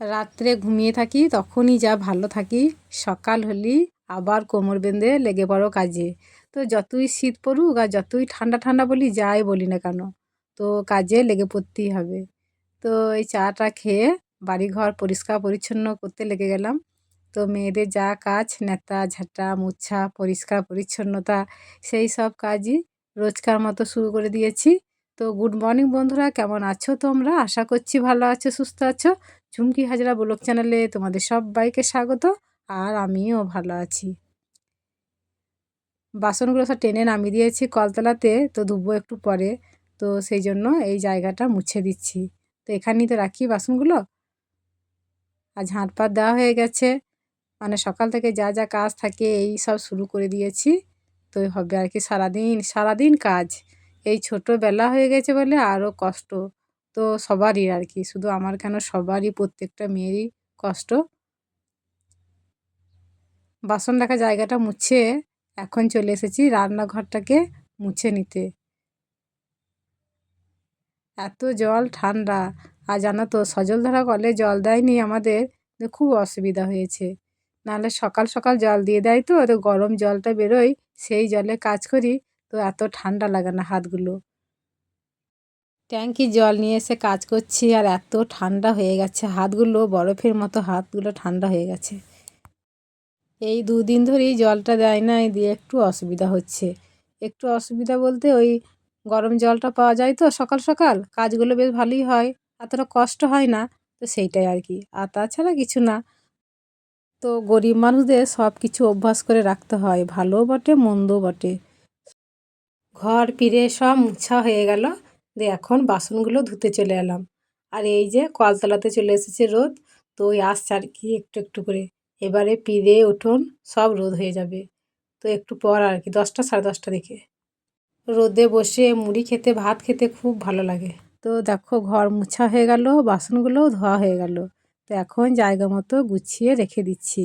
রাত্রে ঘুমিয়ে থাকি, তখনই যা ভালো থাকি। সকাল হলেই আবার কোমর বেঁধে লেগে পড়ো কাজে। তো যতই শীত পড়ুক আর যতই ঠান্ডা ঠান্ডা বলি, যাই বলি না কেন, তো কাজে লেগে পড়তেই হবে। তো এই চাটা খেয়ে বাড়িঘর পরিষ্কার পরিচ্ছন্ন করতে লেগে গেলাম। তো মেয়েদের যা কাজ, নেতা, ঝাঁটা, মোছা, পরিষ্কার পরিচ্ছন্নতা, সেই সব কাজই রোজকার মতো শুরু করে দিয়েছি। তো গুড মর্নিং বন্ধুরা, কেমন আছো তোমরা? আশা করছি ভালো আছো, সুস্থ আছো। চুমকি হাজরা ব্লগ চ্যানেলে তোমাদের সব সবাইকে স্বাগত, আর আমিও ভালো আছি। বাসনগুলো সব টেনে নামিয়ে দিয়েছি কলতলাতে, তো ধুবো একটু পরে, তো সেই জন্য এই জায়গাটা মুছে দিচ্ছি। তো এখানেই তো রাখি বাসনগুলো। আর ঝাঁটপাত দেওয়া হয়ে গেছে। মানে সকাল থেকে যা যা কাজ থাকে এই সব শুরু করে দিয়েছি। তো হবে আর কি সারাদিন সারাদিন কাজ। এই ছোটোবেলা হয়ে গেছে বলে আরও কষ্ট। তো সবারই আর কি শুধু আমার কেন সবারই, প্রত্যেকটা মেয়েরই কষ্ট। বাসন রাখা জায়গাটা মুছে এখন চলে এসেছি রান্নাঘরটাকে মুছে নিতে। এত জল, ঠান্ডা। আর জানো তো, সজলধারা কলে জল দেয়নি আমাদের খুব অসুবিধা হয়েছে। নাহলে সকাল সকাল জল দিয়ে দেয় তো তো গরম জলটা বেরোয়, সেই জলে কাজ করি, তো এত ঠান্ডা লাগে না হাতগুলো। ট্যাঙ্কি জল নিয়ে এসে কাজ করছি আর এত ঠান্ডা হয়ে গেছে। হাতগুলো বরফের মতো, হাতগুলো ঠান্ডা হয়ে গেছে। এই দুদিন ধরেই জলটা দেয় না দিয়ে একটু অসুবিধা হচ্ছে। একটু অসুবিধা বলতে ওই গরম জলটা পাওয়া যায় তো সকাল সকাল, কাজগুলো বেশ ভালোই হয়, এতটা কষ্ট হয় না, তো সেইটাই আর কি। আর তাছাড়া কিছু না। তো গরিব মানুষদের সব কিছু অভ্যাস করে রাখতে হয় ভালোও বটে মন্দও বটে। ঘর ফিরে সব মুছা হয়ে গেল। দিয়ে এখন বাসনগুলো ধুতে চলে এলাম। আর এই যে কলতলাতে চলে এসেছে রোদ, তো ওই আসছে আর কি একটু একটু করে। এবারে পিঁড়ে, উঠোন সব রোদ হয়ে যাবে। তো একটু পর আর কি, দশটা সাড়ে দশটা দিকে রোদে বসে মুড়ি খেতে, ভাত খেতে খুব ভালো লাগে। তো দেখো ঘর মুছা হয়ে গেল, বাসনগুলোও ধোয়া হয়ে গেল। তো এখন জায়গা মতো গুছিয়ে রেখে দিচ্ছি।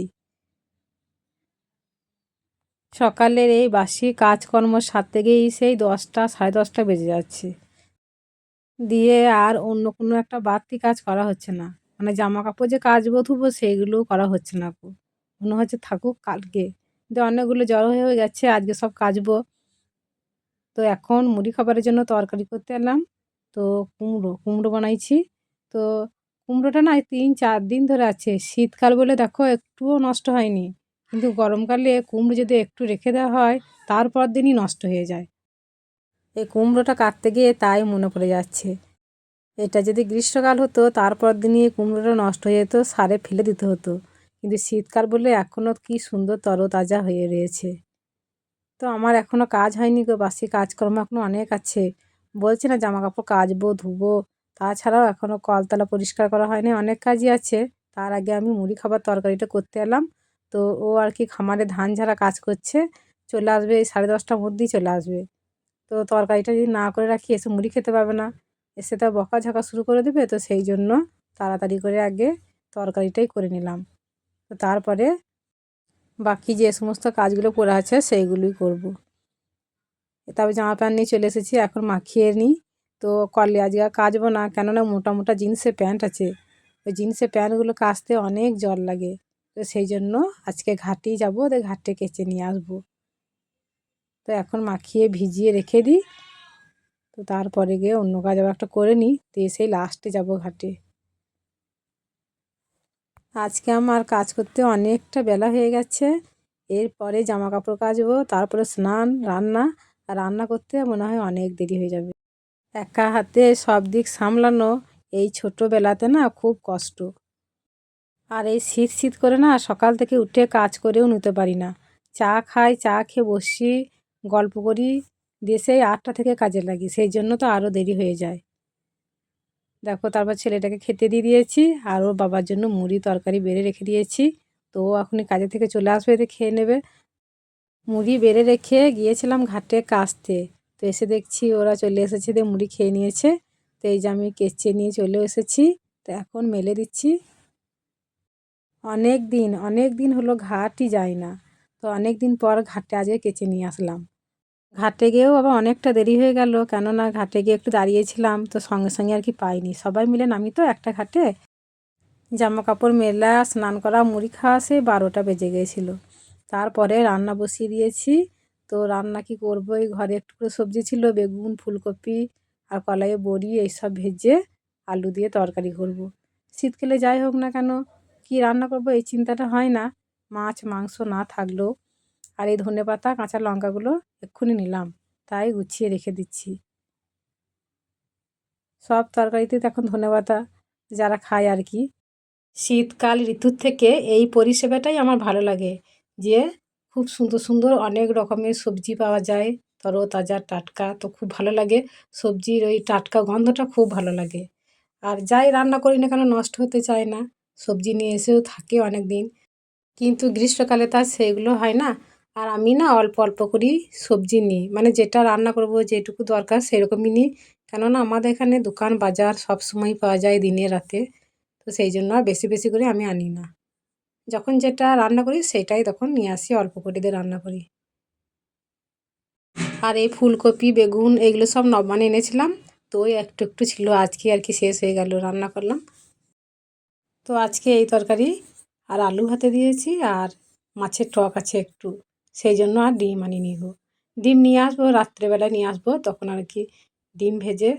সকালের এই বাসি কাজকর্ম সারতে গিয়েই সেই দশটা, সাড়ে দশটা বেজে যাচ্ছে। দিয়ে আর অন্য কোনো একটা বাড়তি কাজ করা হচ্ছে না। মানে জামা কাপড় যে কাচবো, ধুবো, সেইগুলোও করা হচ্ছে না মনে হচ্ছে থাকুক কালকে। কিন্তু অনেকগুলো জড়ো হয়ে গেছে, আজকে সব কাচবো। তো এখন মুড়ি খাবারের জন্য তরকারি করতে এলাম। তো কুমড়ো কুমড়ো বানাইছি। তো কুমড়োটা না তিন চার দিন ধরে আছে। শীতকাল বলে দেখো একটুও নষ্ট হয়নি। কিন্তু গরমকালে কুমড়ো যদি একটু রেখে দেওয়া হয়, তারপর দিনই নষ্ট হয়ে যায়। এই কুমড়োটা কাটতে গিয়ে তাই মনে পড়ে যাচ্ছে। এটা যদি গ্রীষ্মকাল হতো তারপর দিনই এই কুমড়োটা নষ্ট হয়ে যেত, সারে ফেলে দিতে হতো। কিন্তু শীতকাল বলে এখনও কি সুন্দর তরতাজা হয়ে রয়েছে। তো আমার এখনও কাজ হয়নি গো, বাসি কাজকর্ম এখনও অনেক আছে। বলছি না জামা কাপড় কাচবো, ধুবো, তাছাড়াও এখনও কলতলা পরিষ্কার করা হয়নি, অনেক কাজই আছে। তার আগে আমি মুড়ি খাবার তরকারিটা করতে এলাম। তো ও আর কি খামারে ধান ঝাড়া কাজ করছে, চলে আসবে এই সাড়ে দশটার মধ্যেই চলে আসবে। তো তরকারিটা যদি না করে রাখি, এসে মুড়ি খেতে পাবে না। এসে তো বকাঝকা শুরু করে দেবে, তো সেই জন্য তাড়াতাড়ি করে আগে তরকারিটাই করে নিলাম। তো তারপরে বাকি যে সমস্ত কাজগুলো পড়ে আছে, সেইগুলোই করব। তারপর জামা প্যান্ট নিয়ে চলে এসেছি, এখন মাখিয়ে নিই। তো কলে আজকে আর কাচবো না, কেননা মোটা মোটা জিন্সের প্যান্ট আছে। ওই জিন্সের প্যান্টগুলো কাচতে অনেক জল লাগে। তো সেই জন্য আজকে ঘাটেই যাব, ওদের ঘাটে কেচে নিয়ে আসব। তো এখন মাখিয়ে ভিজিয়ে রেখে দিই। তো তারপরে গিয়ে অন্য কাজ আবার একটা করে নিই। দিয়ে সেই লাস্টে যাব ঘাটে। আজকে আমার কাজ করতে অনেকটা বেলা হয়ে গেছে। এরপরে জামা কাপড় কাচবো, তারপরে স্নান, রান্না। রান্না করতে মনে হয় অনেক দেরি হয়ে যাবে। একা হাতে সব দিক সামলানো এই ছোটোবেলাতে না খুব কষ্ট। আর এই শীত শীত করে না সকাল থেকে উঠে কাজ করেও নিতে পারি না। চা খাই, চা খেয়ে বসি। গল্প করি, দিয়ে সেই আটটা থেকে কাজে লাগি। সেই জন্য তো আরও দেরি হয়ে যায়। দেখো, তারপর ছেলেটাকে খেতে দিয়ে দিয়েছি, আর ওর বাবার জন্য মুড়ি তরকারি বেড়ে রেখে দিয়েছি। তো ও এখনই কাজে থেকে চলে আসবে, এতে খেয়ে নেবে। মুড়ি বেড়ে রেখে গিয়েছিলাম ঘাটে কাচতে তো এসে দেখছি ওরা চলে এসেছে, দিয়ে মুড়ি খেয়ে নিয়েছে। তো এই যে আমি কেচে নিয়ে চলে এসেছি, তো এখন মেলে দিচ্ছি। অনেক দিন অনেক দিন হলো ঘাটই যায় না তো অনেক দিন পর ঘাটে আজকে কেচে নিয়ে আসলাম। ঘাটে গিয়েও আবার অনেকটা দেরি হয়ে গেল, কেননা ঘাটে গিয়ে একটু দাঁড়িয়েছিলাম, তো সঙ্গে সঙ্গে আর কি পাইনি। সবাই মিলে নামি তো একটা ঘাটে। জামা কাপড় মেলা, স্নান করা, মুড়ি খাওয়া সে বারোটা বেজে গিয়েছিল। তারপরে রান্না বসিয়ে দিয়েছি। তো রান্না কি করব? এই ঘরে একটু করে সবজি ছিল, বেগুন, ফুলকপি আর কলাইয়ে বড়ি এইসব ভেজে আলু দিয়ে তরকারি করব। শীতকালে যাই হোক না কেন, কী রান্না করব এই চিন্তাটা হয় না। মাছ, মাংস না থাকলেও আর এই ধনে পাতা, কাঁচা লঙ্কাগুলো এক্ষুনি নিলাম। তাই গুছিয়ে রেখে দিচ্ছি। সব তরকারিতে এখন ধনে পাতা যারা খায় আর কি। শীতকাল ঋতুর থেকে এই পরিষেবাটাই আমার ভালো লাগে যে খুব সুন্দর সুন্দর অনেক রকমের সবজি পাওয়া যায়। তরতাজা টাটকা তো খুব ভালো লাগে। সবজির ওই টাটকা গন্ধটা খুব ভালো লাগে। আর যাই রান্না করি না কেন নষ্ট হতে চায় না। সবজি নিয়ে এসেও থাকে অনেক দিন কিন্তু গ্রীষ্মকালে তো আর সেইগুলো হয় না। আর আমি না অল্প অল্প করেই সবজি নিই। মানে যেটা রান্না করব, যেটুকু দরকার সেরকমই নিই। কেননা আমাদের এখানে দোকান, বাজার সব সময়ই পাওয়া যায় দিনে, রাতে। তো সেই জন্য আর বেশি বেশি করে আমি আনি না। যখন যেটা রান্না করি সেটাই তখন নিয়ে আসি, অল্প করে দিয়ে রান্না করি। আর এই ফুলকপি, বেগুন এইগুলো সব নবানে এনেছিলাম। তো একটু একটু ছিল, আজকে আর কি শেষ হয়ে গেল, রান্না করলাম। তো আজকে এই তরকারি। আর আলু ভাতে দিয়েছি, আর মাছের টক আছে একটু। সেই জন্য আর ডিম আনিনি গো। ডিম নিয়ে আসব রাত্রেবেলায় নিয়ে আসব, তখন আর কি ডিম ভেজে,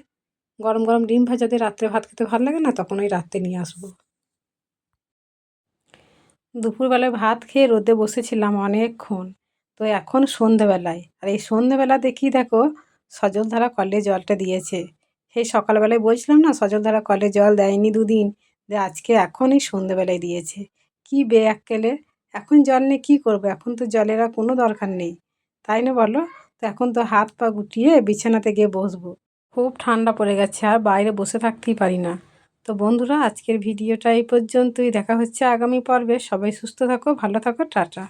গরম গরম ডিম ভাজা দিয়ে রাত্রে ভাত খেতে ভালো লাগে না, তখন ওই রাত্রে নিয়ে আসব। দুপুরবেলায় ভাত খেয়ে রোদে বসেছিলাম অনেকক্ষণ, তো এখন সন্ধেবেলায়। আর এই সন্ধেবেলা দেখি দেখো সজলধারা কলে জলটা দিয়েছে। সেই সকালবেলায় বলছিলাম না, সজলধারা কলে জল দেয়নি দুদিন যে আজকে এখন এই সন্ধেবেলায় দিয়েছে। কী বেয়াক্কেলে এখন জল নিয়ে কী করব? এখন তো জলের আর কোনো দরকার নেই। তাই না বলো? তো এখন তো হাত পা গুটিয়ে বিছানাতে গিয়ে বসবো। খুব ঠান্ডা পড়ে গেছে আর বাইরে বসে থাকতেই পারি না। তো বন্ধুরা, আজকের ভিডিওটা এই পর্যন্তই। দেখা হচ্ছে আগামী পর্বে। সবাই সুস্থ থাকো, ভালো থাকো, টাটা।